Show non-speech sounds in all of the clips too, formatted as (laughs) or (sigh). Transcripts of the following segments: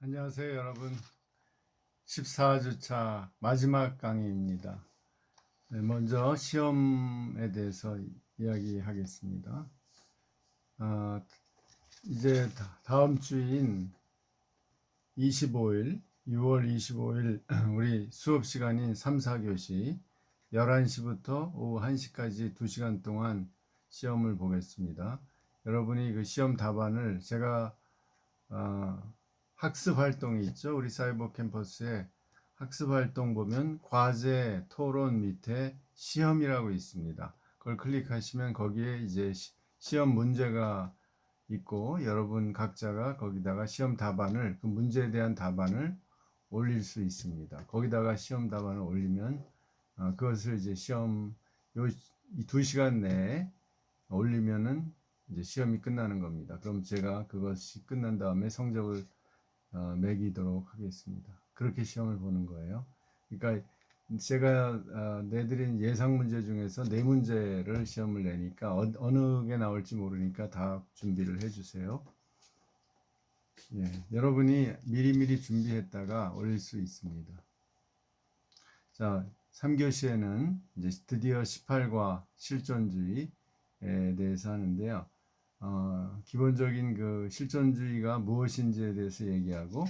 안녕하세요, 여러분. 14주차 마지막 강의입니다. 네, 먼저 시험에 대해서 이야기하겠습니다. 아, 이제 다- 다음 주인 25일, 6월 25일 우리 수업 시간인 3, 4교시 11시부터 오후 1시까지 2시간 동안 시험을 보겠습니다. 여러분이 그 시험 답안을 제가 아, 학습 활동이 있죠. 우리 사이버 캠퍼스에 학습 활동 보면 과제, 토론 밑에 시험이라고 있습니다. 그걸 클릭하시면 거기에 이제 시, 시험 문제가 있고 여러분 각자가 거기다가 시험 답안을 그 문제에 대한 답안을 올릴 수 있습니다. 거기다가 시험 답안을 올리면 어, 그것을 이제 시험 요이두 시간 내에 올리면은 이제 시험이 끝나는 겁니다. 그럼 제가 그것이 끝난 다음에 성적을 어, 매기도록 하겠습니다. 그렇게 시험을 보는 거예요. 그러니까 제가 어, 내드린 예상 문제 중에서 네 문제를 시험을 내니까 어, 어느 게 나올지 모르니까 다 준비를 해주세요. 예, 여러분이 미리미리 준비했다가 올릴 수 있습니다. 자, 3교시에는 이제 드디어 18과 실존주의에 대해서 하는데요. 어, 기본적인 그 실존주의가 무엇인지에 대해서 얘기하고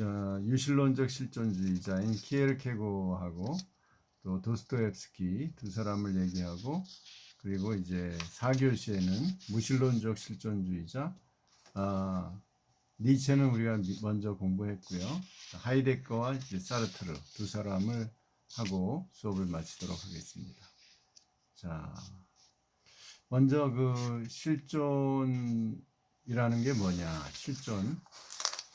어, 유실론적 실존주의자인 키에르케고하고 또 도스토옙스키 두 사람을 얘기하고 그리고 이제 4교시에는 무실론적 실존주의자 아, 니체는 우리가 미- 먼저 공부했고요. 하이데거와 사르트르 두 사람을 하고 수업을 마치도록 하겠습니다. 자, 먼저 그 실존이라는 게 뭐냐? 실존.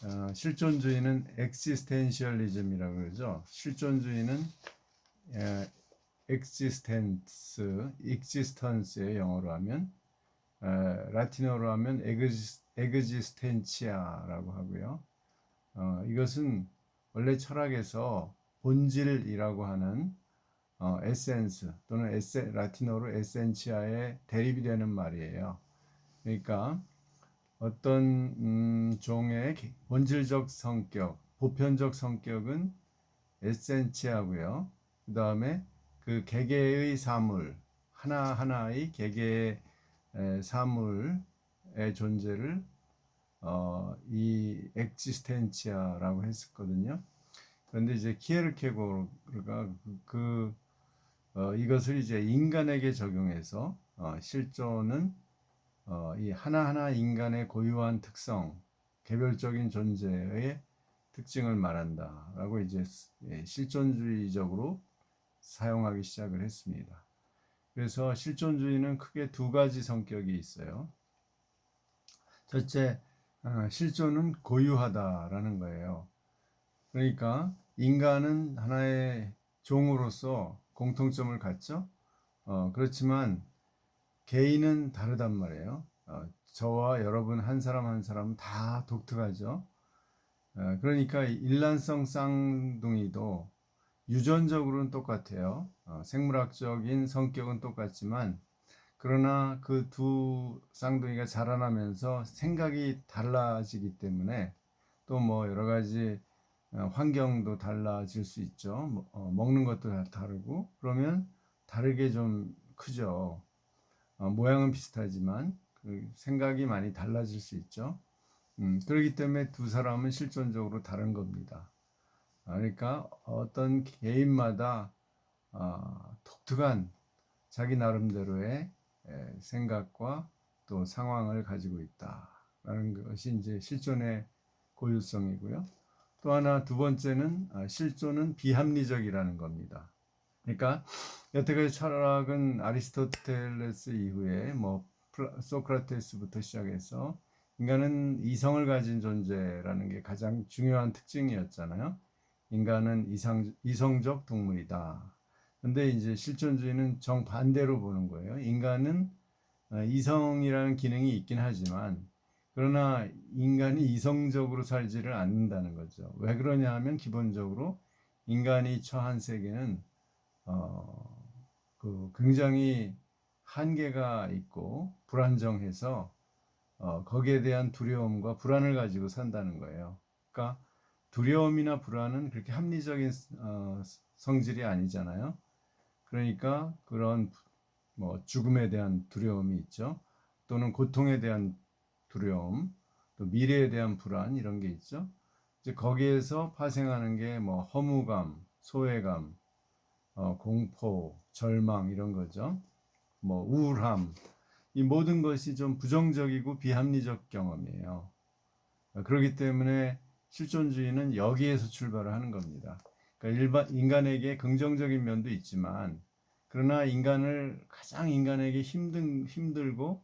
어, 실존주의는 엑시스텐셜리즘이라고 그러죠. 실존주의는 에, existence, existence의 영어로 하면 에, 라틴어로 하면 exis- existentia라고 하고요. 어, 이것은 원래 철학에서 본질이라고 하는 어, 에센스 또는 에세, 라틴어로 에센치아의 대립이 되는 말이에요. 그러니까 어떤 음, 종의 기- 본질적 성격, 보편적 성격은 에센치아고요. 그 다음에 그 개개의 사물 하나 하나의 개개의 에, 사물의 존재를 어, 이 엑시스텐치아라고 했었거든요. 그런데 이제 키에르케고르가 그, 그 어, 이것을 이제 인간에게 적용해서 어, 실존은 어, 이 하나하나 인간의 고유한 특성, 개별적인 존재의 특징을 말한다라고 이제 스- 예, 실존주의적으로 사용하기 시작을 했습니다. 그래서 실존주의는 크게 두 가지 성격이 있어요. 첫째, 어, 실존은 고유하다라는 거예요. 그러니까 인간은 하나의 종으로서 공통점을 갖죠. 어, 그렇지만 개인은 다르단 말이에요. 어, 저와 여러분 한 사람 한 사람은 다 독특하죠. 어, 그러니까 일란성 쌍둥이도 유전적으로는 똑같아요. 어, 생물학적인 성격은 똑같지만 그러나 그 두 쌍둥이가 자라나면서 생각이 달라지기 때문에 또 뭐 여러 가지 어, 환경도 달라질 수 있죠. 뭐, 어, 먹는 것도 다 다르고 그러면 다르게 좀 크죠. 어, 모양은 비슷하지만 그 생각이 많이 달라질 수 있죠. 음, 그렇기 때문에 두 사람은 실존적으로 다른 겁니다. 아, 그러니까 어떤 개인마다 아, 독특한 자기 나름대로의 에, 생각과 또 상황을 가지고 있다라는 것이 이제 실존의 고유성이고요. 또 하나 두 번째는 아, 실존은 비합리적이라는 겁니다. 그러니까 여태까지 철학은 아리스토텔레스 이후에 뭐 소크라테스부터 시작해서 인간은 이성을 가진 존재라는 게 가장 중요한 특징이었잖아요. 인간은 이상, 이성적 동물이다. 근데 이제 실존주의는 정반대로 보는 거예요. 인간은 어, 이성이라는 기능이 있긴 하지만 그러나 인간이 이성적으로 살지를 않는다는 거죠. 왜 그러냐 하면 기본적으로 인간이 처한 세계는 어, 그 굉장히 한계가 있고 불안정해서 어, 거기에 대한 두려움과 불안을 가지고 산다는 거예요. 그러니까 두려움이나 불안은 그렇게 합리적인 어, 성질이 아니잖아요. 그러니까 그런 뭐 죽음에 대한 두려움이 있죠. 또는 고통에 대한 두려움, 또 미래에 대한 불안 이런 게 있죠. 이제 거기에서 파생하는 게 뭐 허무감, 소외감, 어, 공포, 절망 이런 거죠. 뭐 우울함 이 모든 것이 좀 부정적이고 비합리적 경험이에요. 어, 그렇기 때문에 실존주의는 여기에서 출발을 하는 겁니다. 그러니까 일반 인간에게 긍정적인 면도 있지만 그러나 인간을 가장 인간에게 힘든 힘들고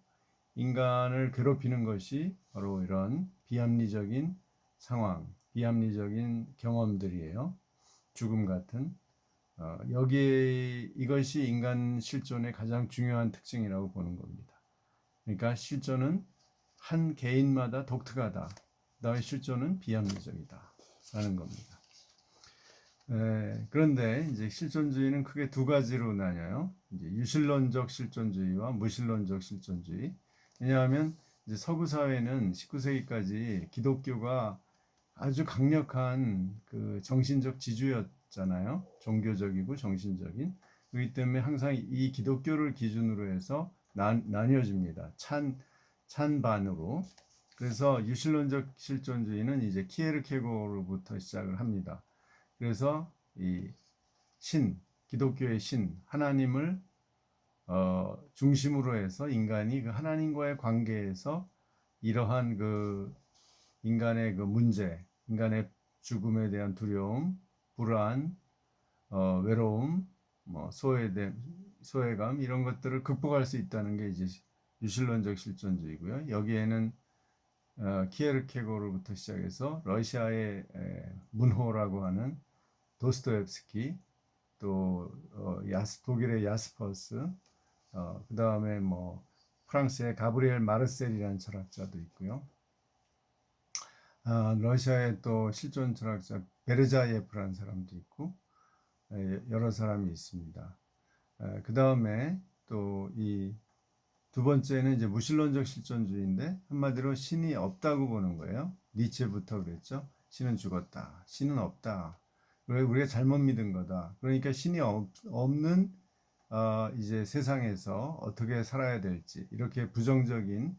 인간을 괴롭히는 것이 바로 이런 비합리적인 상황, 비합리적인 경험들이에요. 죽음 같은 어, 여기 이것이 인간 실존의 가장 중요한 특징이라고 보는 겁니다. 그러니까 실존은 한 개인마다 독특하다. 너의 실존은 비합리적이다. 라는 겁니다. 에, 그런데 이제 실존주의는 크게 두 가지로 나뉘어요. 이제 유실론적 실존주의와 무실론적 실존주의. 왜냐하면 이제 서구 사회는 19세기까지 기독교가 아주 강력한 그 정신적 지주였잖아요. 종교적이고 정신적인. 그렇기 때문에 항상 이 기독교를 기준으로 해서 나, 나뉘어집니다. 찬, 찬반으로. 그래서 유실론적 실존주의는 이제 키에르케고로부터 시작을 합니다. 그래서 이 신, 기독교의 신, 하나님을 어, 중심으로 해서 인간이 그 하나님과의 관계에서 이러한 그 인간의 그 문제, 인간의 죽음에 대한 두려움, 불안, 어, 외로움, 뭐 소외됨, 소외감 이런 것들을 극복할 수 있다는 게 이제 유실론적 실존주의고요. 여기에는 어, 키에르케고로부터 시작해서 러시아의 에, 문호라고 하는 도스토옙스키 또 어, 야스, 독일의 야스퍼스 어, 그 다음에 뭐 프랑스의 가브리엘 마르셀이라는 철학자도 있고요. 아, 러시아의 또 실존 철학자 베르자예프라는 사람도 있고 에, 여러 사람이 있습니다. 그 다음에 또 이 두 번째는 이제 무신론적 실존주의인데 한마디로 신이 없다고 보는 거예요. 니체부터 그랬죠. 신은 죽었다. 신은 없다. 왜 우리가 잘못 믿은 거다. 그러니까 신이 없, 는 어, 이제 세상에서 어떻게 살아야 될지 이렇게 부정적인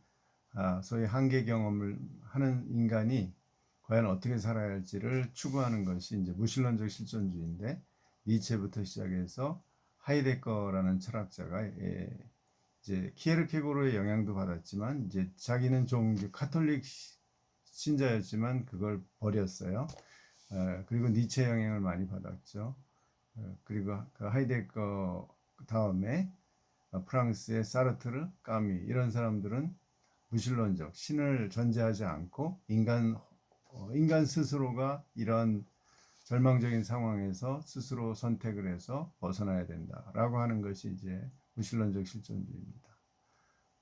아, 소위 한계 경험을 하는 인간이 과연 어떻게 살아야 할지를 추구하는 것이 이제 무신론적 실존주의인데 니체부터 시작해서 하이데거라는 철학자가 예, 이제 키에르케고르의 영향도 받았지만 이제 자기는 좀 카톨릭 신자였지만 그걸 버렸어요. 에, 그리고 니체 영향을 많이 받았죠. 에, 그리고 그 하이데거 다음에 프랑스의 사르트르, 까미 이런 사람들은 무신론적 신을 전제하지 않고 인간 어, 인간 스스로가 이런 절망적인 상황에서 스스로 선택을 해서 벗어나야 된다라고 하는 것이 이제 무신론적 실존주의입니다.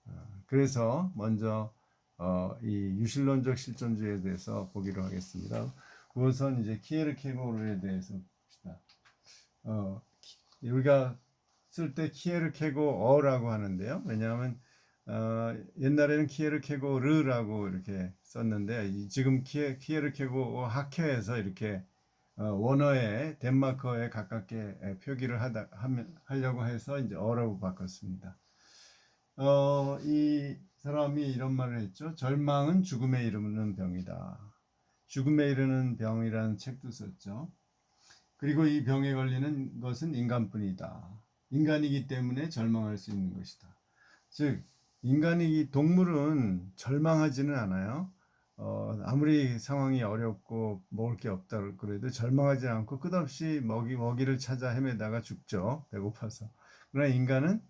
어, 그래서 먼저 어, 이 유실론적 실존주의에 대해서 보기로 하겠습니다. 우선 이제 키에르케고르에 대해서 봅시다. 어, 우리가 쓸 때 키에르 케고 어라고 하는데요. 왜냐하면 어, 옛날에는 키에르 케고 르라고 이렇게 썼는데 지금 키에, 키에르 케고 학회에서 이렇게 어, 원어에 덴마크어에 가깝게 표기를 하다 하면 하려고 해서 이제 어라고 바꿨습니다. 어, 이 사람이 이런 말을 했죠. 절망은 죽음에 이르는 병이다. 죽음에 이르는 병이라는 책도 썼죠. 그리고 이 병에 걸리는 것은 인간뿐이다. 인간이기 때문에 절망할 수 있는 것이다. 즉 인간이 동물은 절망하지는 않아요. 어, 아무리 상황이 어렵고 먹을 게 없다 그래도 절망하지 않고 끝없이 먹이 먹이를 찾아 헤매다가 죽죠. 배고파서. 그러나 인간은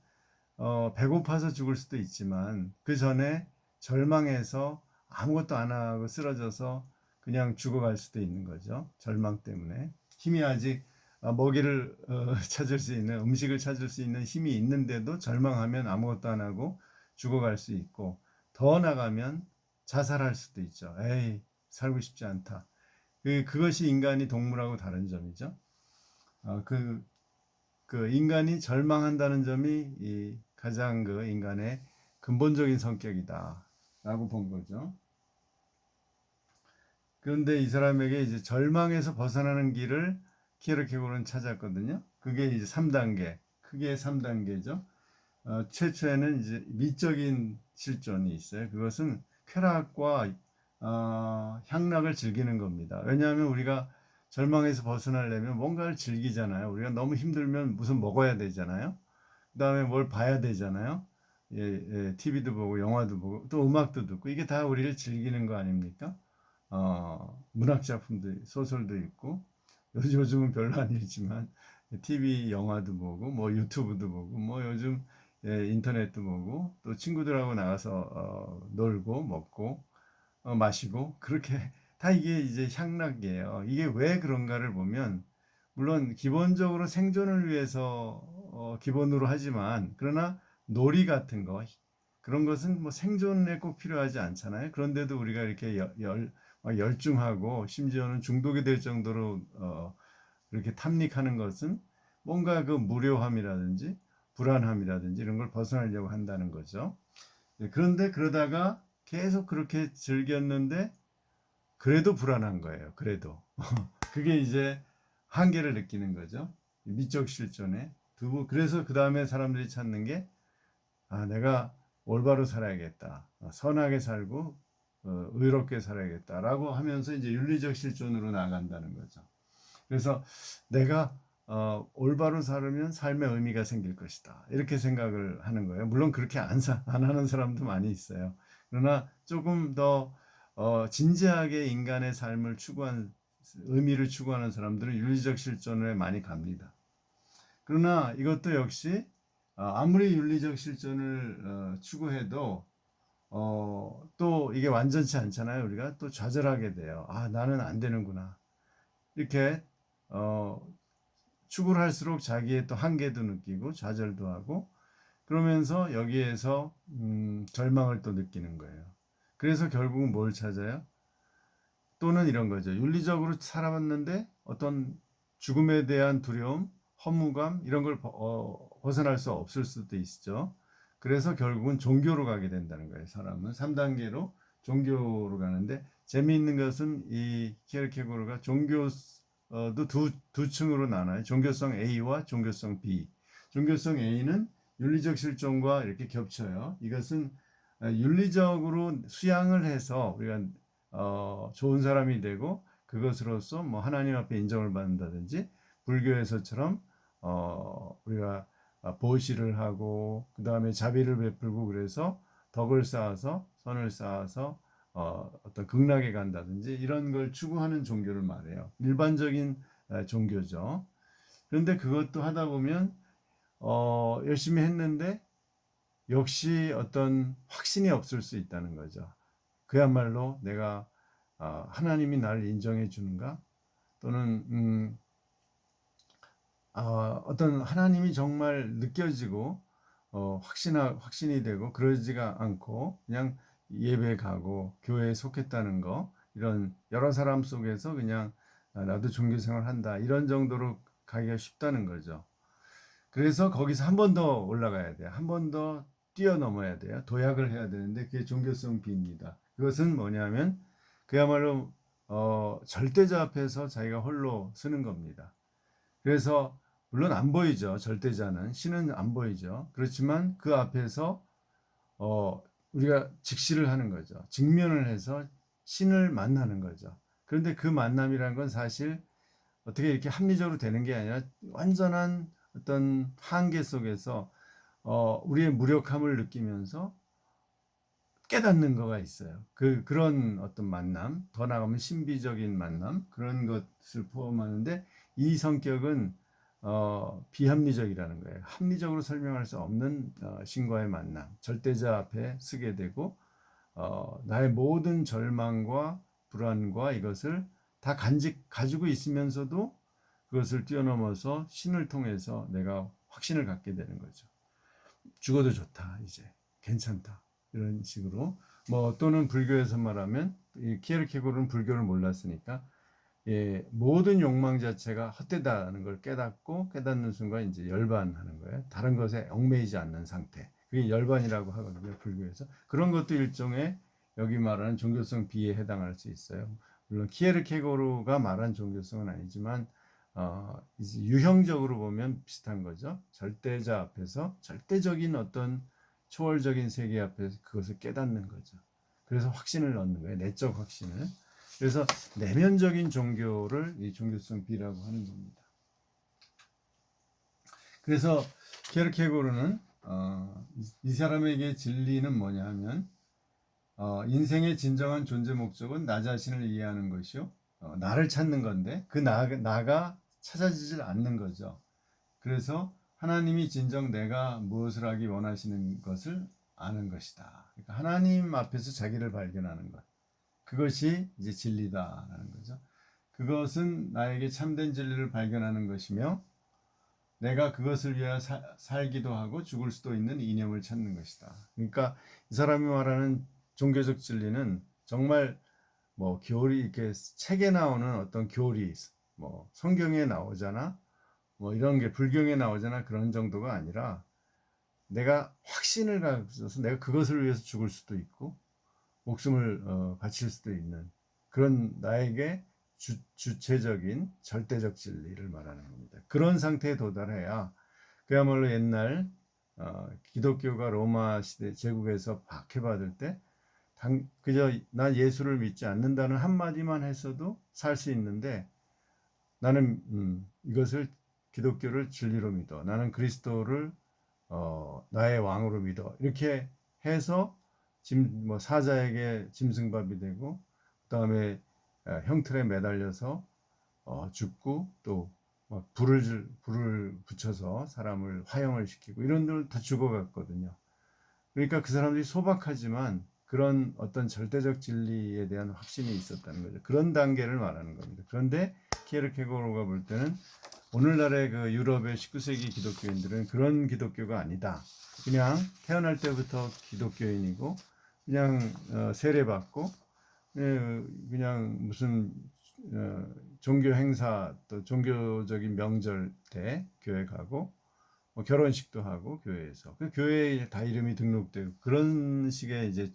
어, 배고파서 죽을 수도 있지만 그 전에 절망해서 아무것도 안 하고 쓰러져서 그냥 죽어갈 수도 있는 거죠. 절망 때문에 힘이 아직 어, 먹이를 어, (laughs) 찾을 수 있는 음식을 찾을 수 있는 힘이 있는데도 절망하면 아무것도 안 하고 죽어갈 수 있고 더 나가면 자살할 수도 있죠. 에이, 살고 싶지 않다. 그, 그것이 인간이 동물하고 다른 점이죠. 어, 그, 그 인간이 절망한다는 점이 이 가장 그 인간의 근본적인 성격이다. 라고 본 거죠. 그런데 이 사람에게 이제 절망에서 벗어나는 길을 키에르케고르는 찾았거든요. 그게 이제 3단계, 크게 3단계죠. 어, 최초에는 이제 미적인 실존이 있어요. 그것은 쾌락과 어, 향락을 즐기는 겁니다. 왜냐하면 우리가 절망에서 벗어나려면 뭔가를 즐기잖아요. 우리가 너무 힘들면 무슨 먹어야 되잖아요. 그 다음에 뭘 봐야 되잖아요. 예, 예, TV도 보고 영화도 보고 또 음악도 듣고 이게 다 우리를 즐기는 거 아닙니까? 어, 문학 작품도 소설도 있고 요즘 요즘은 별로 아니지만 TV 영화도 보고 뭐 유튜브도 보고 뭐 요즘 예, 인터넷도 보고 또 친구들하고 나가서 어, 놀고 먹고 어, 마시고 그렇게 (laughs) 다 이게 이제 향락이에요. 이게 왜 그런가를 보면 물론 기본적으로 생존을 위해서 어, 기본으로 하지만 그러나 놀이 같은 거 그런 것은 뭐 생존에 꼭 필요하지 않잖아요. 그런데도 우리가 이렇게 열, 열막 열중하고 심지어는 중독이 될 정도로 어, 이렇게 탐닉하는 것은 뭔가 그 무료함이라든지 불안함이라든지 이런 걸 벗어나려고 한다는 거죠. 네, 그런데 그러다가 계속 그렇게 즐겼는데 그래도 불안한 거예요. 그래도 (laughs) 그게 이제 한계를 느끼는 거죠. 미적 실존에 두부 그래서 그 다음에 사람들이 찾는 게 아, 내가 올바로 살아야겠다. 어, 선하게 살고 어, 의롭게 살아야겠다라고 하면서 이제 윤리적 실존으로 나아간다는 거죠. 그래서 내가 어, 올바로 살으면 삶의 의미가 생길 것이다. 이렇게 생각을 하는 거예요. 물론 그렇게 안, 사, 안 하는 사람도 많이 있어요. 그러나 조금 더 어, 진지하게 인간의 삶을 추구한 의미를 추구하는 사람들은 윤리적 실존에 많이 갑니다. 그러나 이것도 역시 어, 아무리 윤리적 실존을 어, 추구해도 어, 또 이게 완전치 않잖아요. 우리가 또 좌절하게 돼요. 아, 나는 안 되는구나. 이렇게, 어, 추구를 할수록 자기의 또 한계도 느끼고 좌절도 하고 그러면서 여기에서, 음, 절망을 또 느끼는 거예요. 그래서 결국은 뭘 찾아요? 또는 이런 거죠. 윤리적으로 살아왔는데 어떤 죽음에 대한 두려움, 허무감, 이런 걸 어, 벗어날 수 없을 수도 있죠. 그래서 결국은 종교로 가게 된다는 거예요. 사람은 3단계로 종교로 가는데 재미있는 것은 이 키르케고르가 종교도 두, 두 층으로 나눠요. 종교성 A와 종교성 B. 종교성 A는 윤리적 실존과 이렇게 겹쳐요. 이것은 윤리적으로 수양을 해서 우리가 어, 좋은 사람이 되고 그것으로서 뭐 하나님 앞에 인정을 받는다든지 불교에서처럼 어, 우리가 아, 보시를 하고 그 다음에 자비를 베풀고 그래서 덕을 쌓아서 선을 쌓아서 어, 어떤 극락에 간다든지 이런 걸 추구하는 종교를 말해요. 일반적인 아, 종교죠. 그런데 그것도 하다 보면 어, 열심히 했는데 역시 어떤 확신이 없을 수 있다는 거죠. 그야말로 내가 어, 하나님이 나를 인정해 주는가 또는 음, 어, 어떤 하나님이 정말 느껴지고 어, 확신하, 확신이 되고 그러지가 않고 그냥 예배 가고 교회에 속했다는 거 이런 여러 사람 속에서 그냥 아, 나도 종교 생활 한다 이런 정도로 가기가 쉽다는 거죠. 그래서 거기서 한 번 더 올라가야 돼요. 한 번 더 뛰어넘어야 돼요. 도약을 해야 되는데 그게 종교성 비입니다. 그것은 뭐냐면 그야말로 어, 절대자 앞에서 자기가 홀로 쓰는 겁니다. 그래서 물론 안 보이죠. 절대자는 신은 안 보이죠. 그렇지만 그 앞에서 어, 우리가 직시를 하는 거죠. 직면을 해서 신을 만나는 거죠. 그런데 그 만남이라는 건 사실 어떻게 이렇게 합리적으로 되는 게 아니라 완전한 어떤 한계 속에서 어, 우리의 무력함을 느끼면서 깨닫는 거가 있어요. 그 그런 어떤 만남, 더 나가면 신비적인 만남 그런 것을 포함하는데 이 성격은 어, 비합리적이라는 거예요. 합리적으로 설명할 수 없는 어, 신과의 만남, 절대자 앞에 쓰게 되고 어, 나의 모든 절망과 불안과 이것을 다 간직 가지고 있으면서도 그것을 뛰어넘어서 신을 통해서 내가 확신을 갖게 되는 거죠. 죽어도 좋다 이제 괜찮다 이런 식으로 뭐 또는 불교에서 말하면 이 키에르케고르는 불교를 몰랐으니까 예, 모든 욕망 자체가 헛되다는 걸 깨닫고 깨닫는 순간 이제 열반하는 거예요. 다른 것에 얽매이지 않는 상태. 그게 열반이라고 하거든요. 불교에서. 그런 것도 일종의 여기 말하는 종교성 비에 해당할 수 있어요. 물론 키에르케고르가 말한 종교성은 아니지만 어, 유형적으로 보면 비슷한 거죠. 절대자 앞에서 절대적인 어떤 초월적인 세계 앞에서 그것을 깨닫는 거죠. 그래서 확신을 얻는 거예요. 내적 확신을. 그래서 내면적인 종교를 이 종교성 B라고 하는 겁니다. 그래서 키에르케고르는 어, 이, 이 사람에게 진리는 뭐냐 하면 어, 인생의 진정한 존재 목적은 나 자신을 이해하는 것이요. 어, 나를 찾는 건데 그 나, 나가 찾아지질 않는 거죠. 그래서 하나님이 진정 내가 무엇을 하기 원하시는 것을 아는 것이다. 그러니까 하나님 앞에서 자기를 발견하는 것. 그것이 이제 진리다라는 거죠. 그것은 나에게 참된 진리를 발견하는 것이며 내가 그것을 사, 살기도 하고 죽을 수도 있는 이념을 찾는 것이다. 그러니까 이 사람이 말하는 종교적 진리는 정말 뭐 교리 이렇게 책에 나오는 어떤 교리 뭐 성경에 나오잖아 뭐 이런 게 불경에 나오잖아 그런 정도가 아니라 내가 확신을 가져서 내가 그것을 위해서 죽을 수도 있고 목숨을 어, 바칠 수도 있는 그런 나에게 주, 주체적인 절대적 진리를 말하는 겁니다. 그런 상태에 도달해야 그야말로 옛날 어, 기독교가 로마 시대 제국에서 박해받을 때 당, 그저 나 예수를 믿지 않는다는 한마디만 했어도 살 수 있는데 나는 음, 이것을 기독교를 진리로 믿어. 나는 그리스도를 어, 나의 왕으로 믿어. 이렇게 해서 짐, 뭐 사자에게 짐승밥이 되고 그다음에 형틀에 매달려서 어, 죽고 또 불을 불을 붙여서 사람을 화형을 시키고 이런 데를 다 죽어갔거든요. 그러니까 그 사람들이 소박하지만 그런 어떤 절대적 진리에 대한 확신이 있었다는 거죠. 그런 단계를 말하는 겁니다. 그런데 키에르케고르가 볼 때는 오늘날의 그 유럽의 19세기 기독교인들은 그런 기독교가 아니다. 그냥 태어날 때부터 기독교인이고 그냥 어, 세례받고 예, 그냥 무슨 어, 종교 행사 또 종교적인 명절 때 교회 가고 뭐 결혼식도 하고 교회에서 그 교회에 다 이름이 등록되고 그런 식의 이제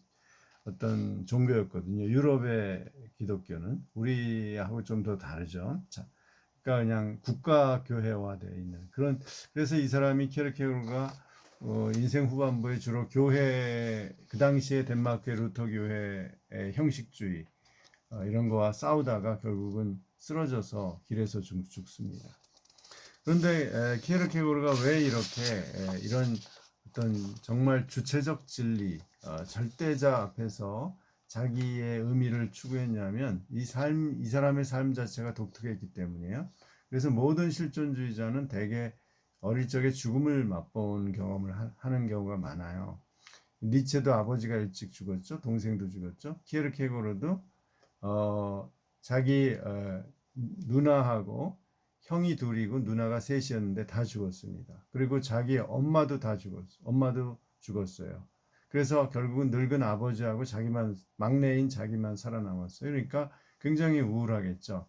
어떤 종교였거든요. 유럽의 기독교는 우리하고 좀 더 다르죠. 자, 그러니까 그냥 국가 교회화되어 있는 그런 그래서 이 사람이 키르케고르가 어, 인생 후반부에 주로 교회 그 당시에 덴마크의 루터 교회의 형식주의 어, 이런 거와 싸우다가 결국은 쓰러져서 길에서 죽, 습니다 그런데 에, 키르케고르가 왜 이렇게 에, 이런 어떤 정말 주체적 진리 어, 절대자 앞에서 자기의 의미를 추구했냐면 이 삶, 이 사람의 삶 자체가 독특했기 때문이에요. 그래서 모든 실존주의자는 대개 어릴 적에 죽음을 맛본 경험을 하, 는 경우가 많아요. 니체도 아버지가 일찍 죽었죠. 동생도 죽었죠. 키에르케고르도 어, 자기 어, 누나하고 형이 둘이고 누나가 셋이었는데 다 죽었습니다. 그리고 자기 엄마도 다 죽었어. 엄마도 죽었어요. 그래서 결국은 늙은 아버지하고 자기만 막내인 자기만 살아남았어요. 그러니까 굉장히 우울하겠죠.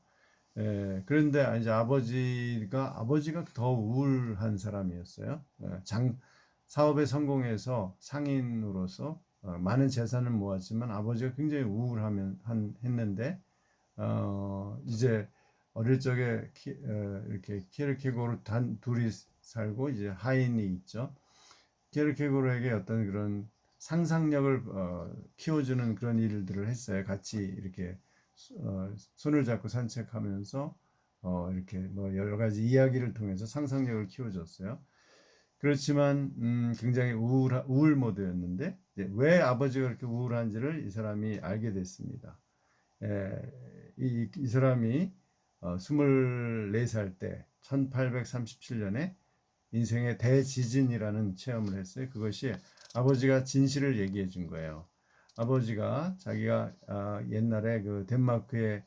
에, 그런데 이제 아버지가 아버지가 더 우울한 사람이었어요. 에, 장 사업에 성공해서 상인으로서 어, 많은 재산을 모았지만 아버지가 굉장히 우울하면 한, 했는데 어, 이제 어릴 적에 키, 어, 이렇게 키르케고르 단 둘이 살고 이제 하인이 있죠. 키르케고르에게 어떤 그런 상상력을 어, 키워주는 그런 일들을 했어요. 같이 이렇게 어, 손을 잡고 산책하면서 어, 이렇게 뭐 여러 가지 이야기를 통해서 상상력을 키워줬어요. 그렇지만 음, 굉장히 우울 우울 모드였는데 왜 아버지가 그렇게 우울한지를 이 사람이 알게 됐습니다. 에, 이, 이 사람이 어, 24살 때 1837년에 인생의 대지진이라는 체험을 했어요. 그것이 아버지가 진실을 얘기해 준 거예요. 아버지가 자기가 아, 옛날에 그 덴마크의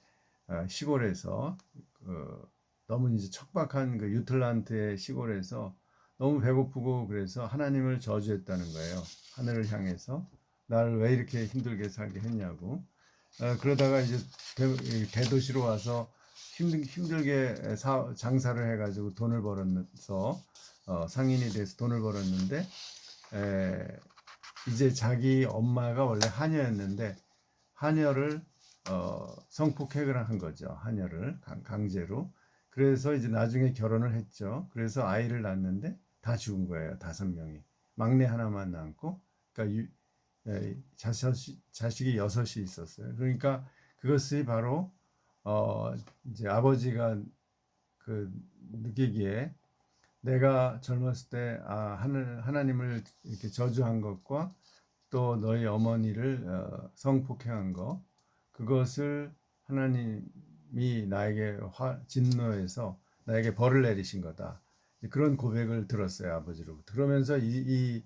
아, 시골에서 그 너무 이제 척박한 그 유틀란트의 시골에서 너무 배고프고 그래서 하나님을 저주했다는 거예요. 하늘을 향해서 나를 왜 이렇게 힘들게 살게 했냐고. 아, 그러다가 이제 대, 도시로 와서 힘들, 힘들게 사, 장사를 해가지고 돈을 벌어서 어, 상인이 돼서 돈을 벌었는데 에, 이제 자기 엄마가 원래 하녀였는데 하녀를 어, 성폭행을 한 거죠. 하녀를 강, 강제로. 그래서 이제 나중에 결혼을 했죠. 그래서 아이를 낳았는데 다 죽은 거예요. 다섯 명이. 막내 하나만 남고, 그러니까 유, 에, 자식, 자식이 여섯이 있었어요. 그러니까 그것이 바로 어, 이제 아버지가 그 느끼기에 내가 젊었을 때 아, 하늘 하나님을 이렇게 저주한 것과 또 너희 어머니를 어, 성폭행한 것 그것을 하나님이 나에게 화, 진노해서 나에게 벌을 내리신 거다. 그런 고백을 들었어요 아버지로부터. 그러면서 이, 이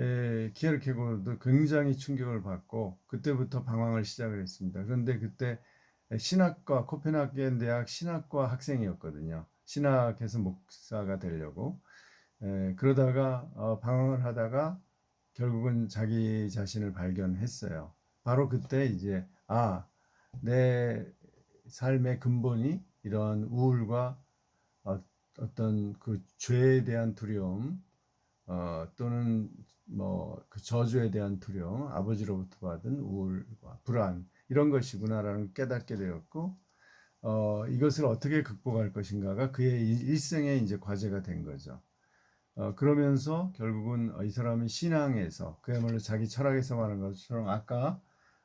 에, 키에르케고도 굉장히 충격을 받고 그때부터 방황을 시작을 했습니다. 그런데 그때 신학과 코펜하겐 대학 신학과 학생이었거든요. 신학에서 목사가 되려고 에, 그러다가 어, 방황을 하다가 결국은 자기 자신을 발견했어요. 바로 그때 이제 아, 내 삶의 근본이 이런 우울과 어, 어떤 그 죄에 대한 두려움 어, 또는 뭐 그 저주에 대한 두려움, 아버지로부터 받은 우울과 불안 이런 것이구나라는 깨닫게 되었고 어, 이것을 어떻게 극복할 것인가가 그의 일- 일생의 이제 과제가 된 거죠. 어, 그러면서 결국은 어, 이 사람이 신앙에서 그야말로 자기 철학에서 말한 것처럼 아까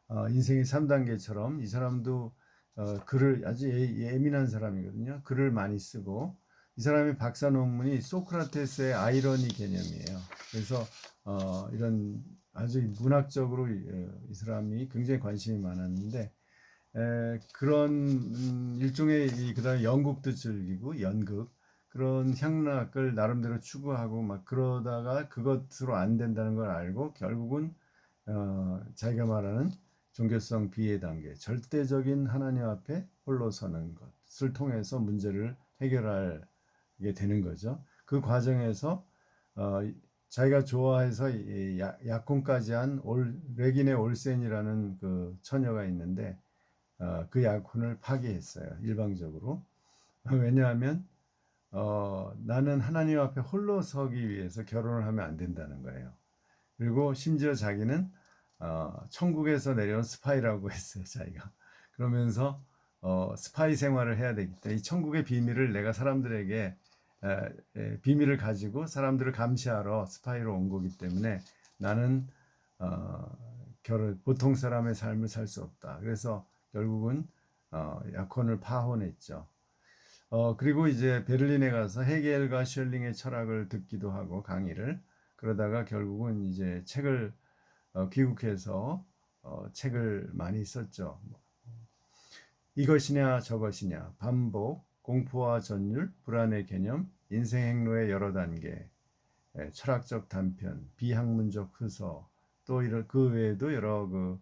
어, 인생의 3단계처럼 이 사람도 어, 글을 아주 예, 예민한 사람이거든요. 글을 많이 쓰고 이 사람의 박사 논문이 소크라테스의 아이러니 개념이에요. 그래서 어, 이런 아주 문학적으로 이, 어, 이 사람이 굉장히 관심이 많았는데 에, 그런 음, 일종의 이, 그다음에 연극도 즐기고 연극 그런 향락을 나름대로 추구하고 막 그러다가 그것으로 안 된다는 걸 알고 결국은 어, 자기가 말하는 종교성 비해 단계 절대적인 하나님 앞에 홀로 서는 것을 통해서 문제를 해결하게 되는 거죠. 그 과정에서 어, 자기가 좋아해서 약혼까지 한 올, 레기네 올센이라는 그 처녀가 있는데 어, 그 약혼을 파기했어요. 일방적으로. (laughs) 왜냐하면 어, 나는 하나님 앞에 홀로 서기 위해서 결혼을 하면 안 된다는 거예요. 그리고 심지어 자기는 어, 천국에서 내려온 스파이라고 (laughs) 했어요, 자기가. 그러면서 어, 스파이 생활을 해야 되기 때문에 이 천국의 비밀을 내가 사람들에게 에, 에, 비밀을 가지고 사람들을 감시하러 스파이로 온 거기 때문에 나는 어, 결혼 보통 사람의 삶을 살 수 없다. 그래서 결국은 어, 약혼을 파혼했죠. 어, 그리고 이제 베를린에 가서 헤겔과 셜링의 철학을 듣기도 하고 강의를 그러다가 결국은 이제 책을 어, 귀국해서 어, 책을 많이 썼죠. 이것이냐 저것이냐 반복 공포와 전율 불안의 개념 인생 행로의 여러 단계 예, 철학적 단편 비학문적 흐서 또 이런 그 외에도 여러 그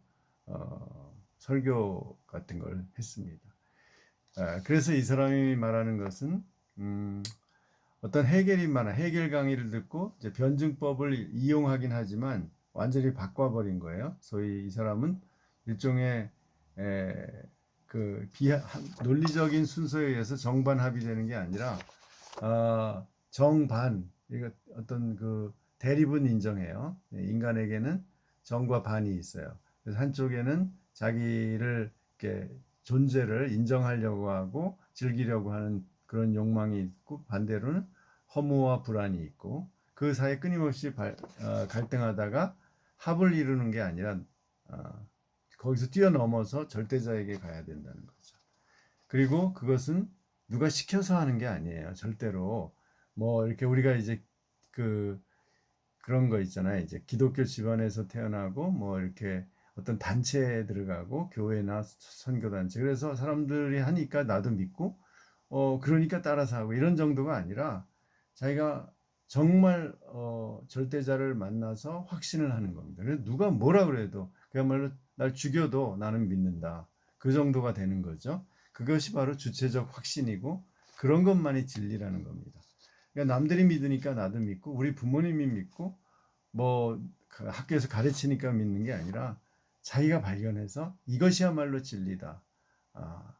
어, 설교 같은 걸 했습니다. 아, 그래서 이 사람이 말하는 것은 음, 어떤 해결이 많아 해결 강의를 듣고 이제 변증법을 이용하긴 하지만 완전히 바꿔버린 거예요. 소위 이 사람은 일종의 에, 그 비하, 논리적인 순서에 의해서 정반 합의되는 게 아니라 어, 정반 이거 어떤 그 대립은 인정해요. 네, 인간에게는 정과 반이 있어요. 그래서 한쪽에는 자기를 이렇게 존재를 인정하려고 하고 즐기려고 하는 그런 욕망이 있고 반대로는 허무와 불안이 있고 그 사이에 끊임없이 발, 어, 갈등하다가 합을 이루는 게 아니라 어, 거기서 뛰어넘어서 절대자에게 가야 된다는 거죠. 그리고 그것은 누가 시켜서 하는 게 아니에요. 절대로 뭐 이렇게 우리가 이제 그 그런 거 있잖아요. 이제 기독교 집안에서 태어나고 뭐 이렇게 어떤 단체에 들어가고 교회나 선교 단체 그래서 사람들이 하니까 나도 믿고 어 그러니까 따라서 하고 이런 정도가 아니라 자기가 정말 어 절대자를 만나서 확신을 하는 겁니다. 누가 뭐라 그래도 그야말로 날 죽여도 나는 믿는다. 그 정도가 되는 거죠. 그것이 바로 주체적 확신이고 그런 것만이 진리라는 겁니다. 그러니까 남들이 믿으니까 나도 믿고 우리 부모님이 믿고 뭐그 학교에서 가르치니까 믿는 게 아니라 자기가 발견해서 이것이야말로 진리다. 아,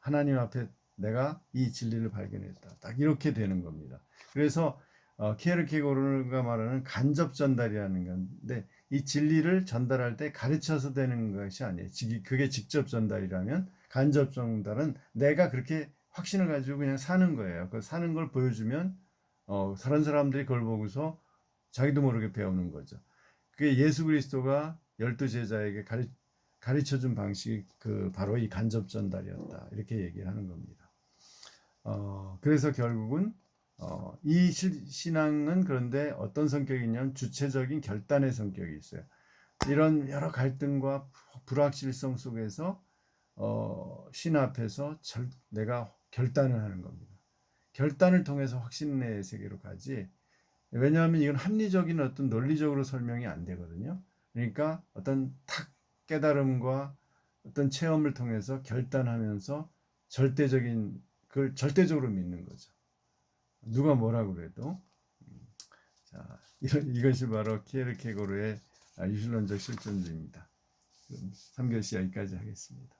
하나님 앞에 내가 이 진리를 발견했다. 딱 이렇게 되는 겁니다. 그래서 어, 키에르케고르가 말하는 간접 전달이라는 건데 이 진리를 전달할 때 가르쳐서 되는 것이 아니에요. 지- 그게 직접 전달이라면 간접 전달은 내가 그렇게 확신을 가지고 그냥 사는 거예요. 그 사는 걸 보여주면 어, 다른 사람들이 그걸 보고서 자기도 모르게 배우는 거죠. 그게 예수 그리스도가 열두 제자에게 가르, 가르쳐 준 방식이 그 바로 이 간접 전달이었다. 이렇게 얘기를 하는 겁니다. 어, 그래서 결국은 어, 이 실- 신앙은 그런데 어떤 성격이냐면 주체적인 결단의 성격이 있어요. 이런 여러 갈등과 불확실성 속에서 어, 신 앞에서 절, 내가 결단을 하는 겁니다. 결단을 통해서 확신의 세계로 가지. 왜냐하면 이건 합리적인 어떤 논리적으로 설명이 안 되거든요. 그러니까 어떤 탁 깨달음과 어떤 체험을 통해서 결단하면서 절대적인 그걸 절대적으로 믿는 거죠. 누가 뭐라 그래도 음, 자 이것이 바로 키에르케고르의 아, 유실론적 실존주의입니다. 그럼 3교시 여기까지 하겠습니다.